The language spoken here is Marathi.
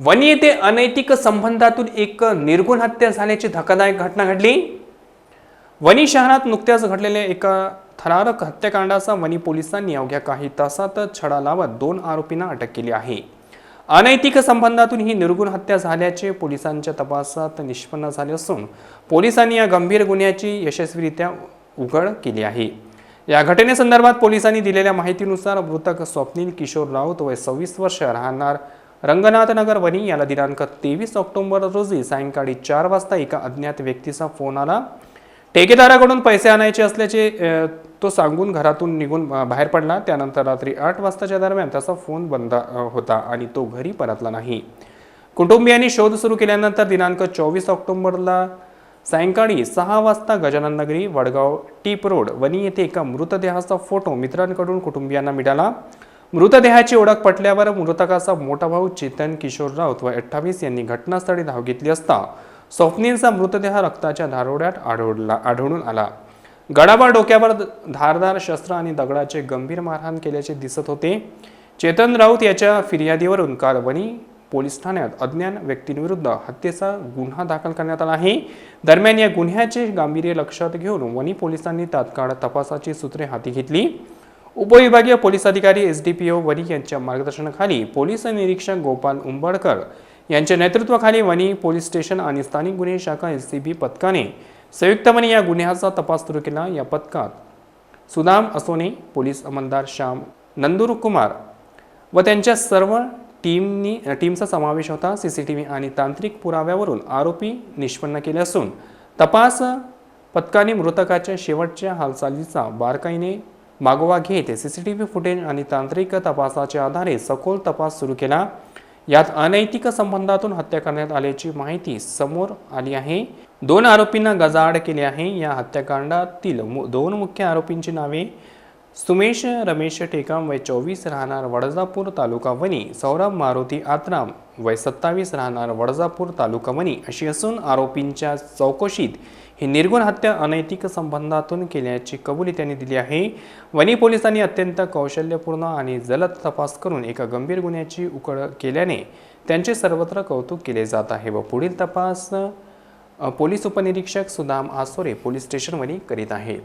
वणी येथे अनैतिक संबंधातून एक निर्गुण हत्या झाल्याची धक्कादायक घटना घडली. वणी शहरात नुकत्याच घडलेल्या एका थरारक हत्याकांडाचा वणी पोलिसांनी अवघ्या काही तासात छडा लावत दोन आरोपींना अटक केली आहे. अनैतिक संबंधातून ही निर्गुण हत्या झाल्याचे पोलिसांच्या तपासात निष्पन्न झाले असून पोलिसांनी या गंभीर गुन्ह्याची यशस्वीरित्या उघड केली आहे. या घटनेसंदर्भात पोलिसांनी दिलेल्या माहितीनुसार मृतक स्वप्नील किशोर राऊत वय सव्वीस वर्ष राहणार रंगनाथनगर वणी वनी याला दिनांक तेवीस ऑक्टोबर रोजी सायंकाळी चार वाजता एका अज्ञात व्यक्तीचा फोन आला. ठेकेदाराकडून पैसे आणायचे असल्याचे तो सांगून घरातून निघून बाहेर पडला. त्यानंतर रात्री आठ वाजताच्या दरम्यान त्याचा फोन बंद होता आणि तो घरी परतला नाही. कुटुंबियांनी शोध सुरू केल्यानंतर दिनांक चोवीस ऑक्टोबरला सायंकाळी सहा वाजता गजानन नगरी वडगाव टीप रोड वनी येथे एका मृतदेहाचा फोटो मित्रांकडून कुटुंबियांना मिळाला. मृतदेहाची ओळख पटल्यावर मृतकाचा मोठा भाऊ चेतन किशोर राऊत व अठ्ठावीस यांनी घटनास्थळी धाव घेतली असता स्वप्नीलचा मृतदेह रक्ताच्या धारोड्यात आढळला आढळून आला. गडावर डोक्यावर धारदार शस्त्र आणि दगडाचे गंभीर मारहाण केल्याचे दिसत होते. चेतन राऊत याच्या फिर्यादीवरून काल वणी पोलीस ठाण्यात अज्ञान व्यक्तींविरुद्ध हत्येचा गुन्हा दाखल करण्यात आला आहे. दरम्यान या गुन्ह्याचे गांभीर्य लक्षात घेऊन वणी पोलिसांनी तात्काळ तपासाची सूत्रे हाती घेतली. उपविभागीय पोलीस अधिकारी S D P O Wani यांच्या मार्गदर्शनाखाली पोलीस निरीक्षक गोपाल उंबडकर यांच्या नेतृत्वाखाली वनी पोलीस स्टेशन आणि स्थानिक गुन्हे शाखा एस सी बी पथकाने संयुक्तपणे या गुन्ह्याचा तपास सुरू केला. या पथकात सुदाम असोने पोलीस अंमलदार श्याम नंदुर कुमार व त्यांच्या सर्व टीमनी टीमचा समावेश होता. सी सी टी व्ही आणि तांत्रिक पुराव्यावरून आरोपी निष्पन्न केले असून तपास पथकाने मृतकाच्या शेवटच्या हालचालीचा बारकाईने मागोवा घेत C C T V footage आणि तांत्रिक तपासाच्या आधारे सखोल तपास सुरू केला. यात अनैतिक संबंधातून हत्या करण्यात आल्याची माहिती समोर आली आहे. दोन आरोपींना गजाआड केले आहे. या हत्याकांडातील मु- दोन मुख्य आरोपींची नावे सुमेश रमेश टेकाम वय चोवीस राहणार वडजापूर तालुका वणी सौरभ मारुती आत्राम वय सत्तावीस राहणार वडजापूर तालुका वणी अशी असून आरोपींच्या चौकशीत ही निर्गुण हत्या अनैतिक संबंधातून केल्याची कबुली त्यांनी दिली आहे. वनी पोलिसांनी अत्यंत कौशल्यपूर्ण आणि जलद तपास करून एका गंभीर गुन्ह्याची उकड केल्याने त्यांचे सर्वत्र कौतुक केले जात आहे व पुढील तपास पोलीस उपनिरीक्षक सुदाम आसोरे पोलीस स्टेशनवरी करीत आहे.